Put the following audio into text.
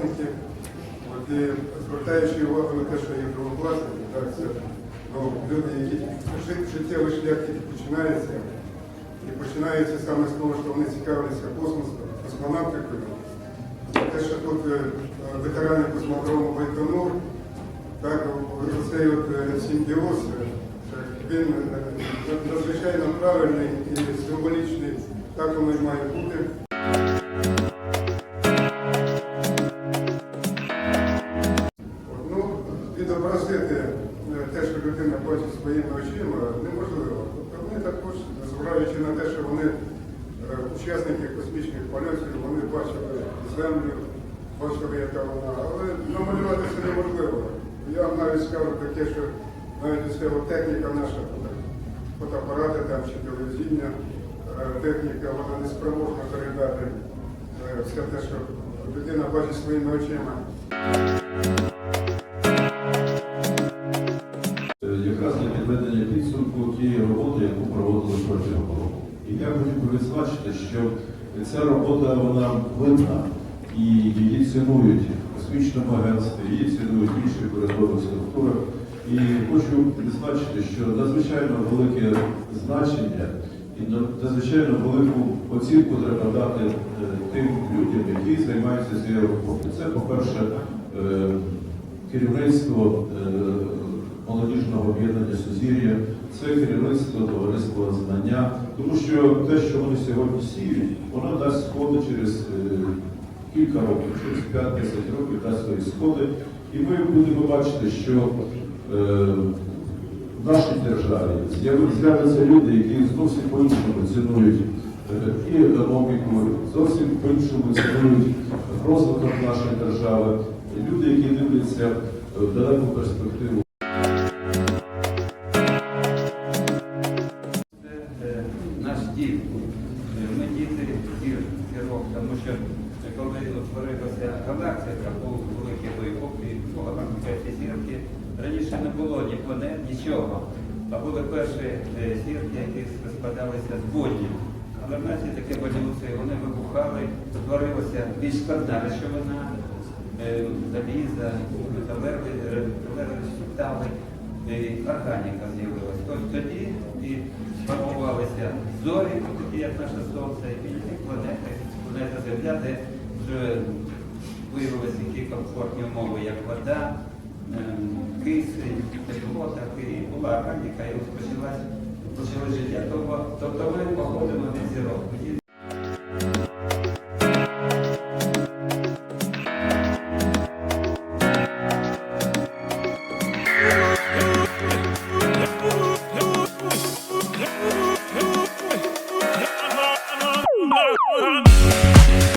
другокласники. От і звертаючи увагу на те, що є другокласники, так, це ну, люди, які життєвий шлях тільки починається. І починається саме з того, що вони цікавляться космосом, космонавтикою. Те, що тут е, ветерани космодрому Байконур, так, оцей от е, симбіоз, е, він надзвичайно правильний і символічний, так воно і має бути. Відобразити е, те, що людина бачить своїми очима, неможливо. Вони також, зважаючи на те, що вони е, учасники космічних польотів, вони бачили землю, бачили, яка вона. Але намалювати це неможливо. Я вам навіть скажу таке, що навіть от техніка наша, фотоапарати там чи телевізійна е, техніка, вона не спроможна передати все те, що людина бачить своїми очима. Тієї роботи, яку проводили протягом року. І я хотів би відзначити, що ця робота вона видна і її цінують в космічному агентстві, її цінують інші урядові структури. І хочу відзначити, що надзвичайно велике значення і надзвичайно велику оцінку треба дати е, тим людям, які займаються цією роботою. Це, по-перше, е, керівництво е, молодіжного об'єднання Сузір'я, це керівництво товариства знання, тому що те, що вони сьогодні сіють, воно дасть сходи через е, кілька років, через 5-10 років дасть свої сходи. І ми будемо бачити, що е, в нашій державі з'являться люди, які зовсім по-іншому цінують е, і економіку, зовсім по-іншому цінують розвиток нашої держави. Люди, які дивляться е, в далеку перспективу. Тому що коли утворилася галактика, був великий вибух, і перші зірки. Раніше не було ні планет, нічого. А були перші е, зірки, які складалися з воднів. Але в нас є таке еволюція, вони вибухали, створилася більш складна речовина, е, заліза, металерви, метали, і органіка з'явилася. Тобто тоді і сформувалися зорі, такі як наше Сонце, і інші планети, планета Земля, де вже виявилися такі комфортні умови, як вода, ем, кисень, тепло, так і була органіка, і ось почалась життя.